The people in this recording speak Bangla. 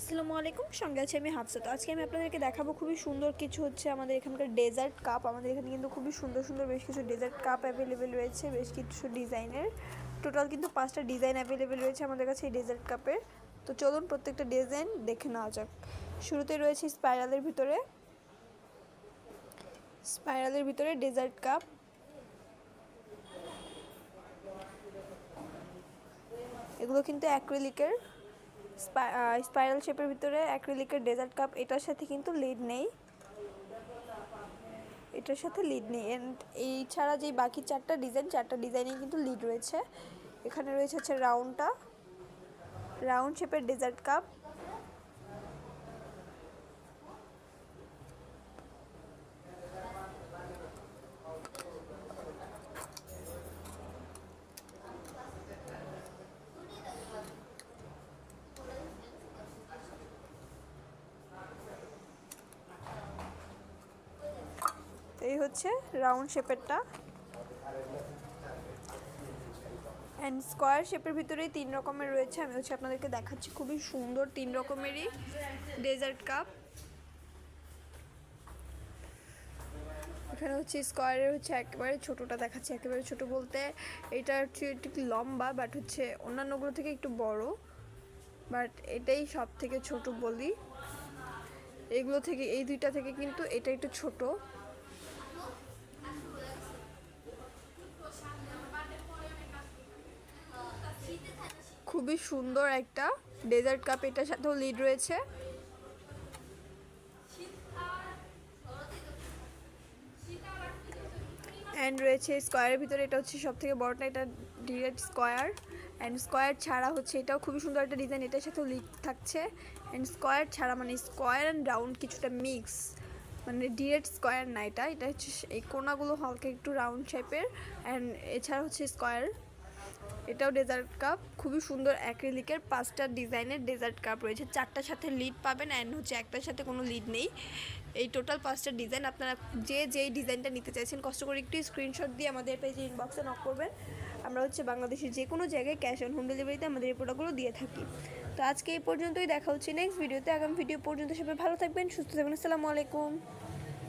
আসসালামু আলাইকুম, সঙ্গে আছে আমি হাফসা তো আজকে আমি আপনাদেরকে দেখাবো খুবই সুন্দর কিছু হচ্ছে আমাদের এখানকার ডেজার্ট কাপ আমাদের এখানে কিন্তু খুবই সুন্দর সুন্দর বেশ কিছু ডেজার্ট কাপ অ্যাভেলেবেল রয়েছে, বেশ কিছু ডিজাইনের। টোটাল কিন্তু পাঁচটা ডিজাইন অ্যাভেলেবেল রয়েছে আমাদের কাছে এই ডেজার্ট কাপের তো চলুন প্রত্যেকটা ডিজাইন দেখে নেওয়া যাক। শুরুতে রয়েছে স্পাইরালের ভিতরে। স্পাইরালের ভিতরে ডেজার্ট কাপ এগুলো কিন্তু অ্যাক্রিলিকের স্পাইরাল শেপের ভিতরে অ্যাক্রিলিকের ডেজার্ট কাপ, এটার সাথে কিন্তু লিড নেই। এটার সাথে লিড নেই। এই ছাড়া যে বাকি চারটা ডিজাইন, চারটা ডিজাইনে কিন্তু লিড রয়েছে। এখানে রয়েছে হচ্ছে রাউন্ডটা। রাউন্ড শেপের ডেজার্ট কাপ। হচ্ছে রাউন্ড শেপেরটা অ্যান্ড স্কোয়ার শেপের ভিতরেই তিন রকমের রয়েছে। আমি হচ্ছে আপনাদেরকে দেখাচ্ছি, খুবই সুন্দর তিন রকমেরই ডেজার্ট কাপ এখানে হচ্ছে স্কোয়ারের হচ্ছে একেবারে ছোটোটা দেখাচ্ছি, একেবারে ছোট বলতে এটা হচ্ছে একটু লম্বা বাট হচ্ছে অন্যান্যগুলো থেকে একটু বড়। বাট এটাই সব থেকে ছোট বলি। এগুলো থেকে, এই দুইটা থেকে কিন্তু এটা একটু ছোট। খুবই সুন্দর একটা ডেজার্ট কাপ, এটার সাথেও লিড রয়েছে। অ্যান্ড রয়েছে স্কোয়ারের ভিতরে, এটা হচ্ছে সব থেকে বড়টা এটা ডিরেক্ট স্কোয়ার অ্যান্ড স্কোয়ার ছাড়া হচ্ছে, এটাও খুবই সুন্দর একটা ডিজাইন এটার সাথেও লিড থাকছে। অ্যান্ড স্কোয়ার ছাড়া মানে স্কোয়ার অ্যান্ড রাউন্ড কিছুটা মিক্স মানে ডিরেক্ট স্কোয়ার না এটা এটা হচ্ছে এই কোনাগুলো হালকা একটু রাউন্ড শেপের অ্যান্ড এছাড়া হচ্ছে স্কোয়ার এটাও ডেজার্ট কাপ খুবই সুন্দর অ্যাক্রিলিকের পাঁচটা ডিজাইনের ডেজার্ট কাপ রয়েছে। চারটার সাথে লিড পাবেন অ্যান্ড হচ্ছে একটার সাথে কোনো লিড নেই। এই টোটাল পাঁচটা ডিজাইন আপনারা যে যেই ডিজাইনটা নিতে চাইছেন, কষ্ট করে একটু স্ক্রিনশট দিয়ে আমাদের পেজে ইনবক্সে নক করবেন। আমরা হচ্ছে বাংলাদেশের যে কোনো জায়গায় ক্যাশ অন হোম ডেলিভারিতে আমাদের এই প্রোডাক্টগুলো দিয়ে থাকি। তো আজকে এই পর্যন্তই, দেখা হচ্ছে নেক্সট ভিডিওতে আগামী ভিডিও পর্যন্ত সবাই ভালো থাকবেন, সুস্থ থাকবেন। আসসালামু আলাইকুম।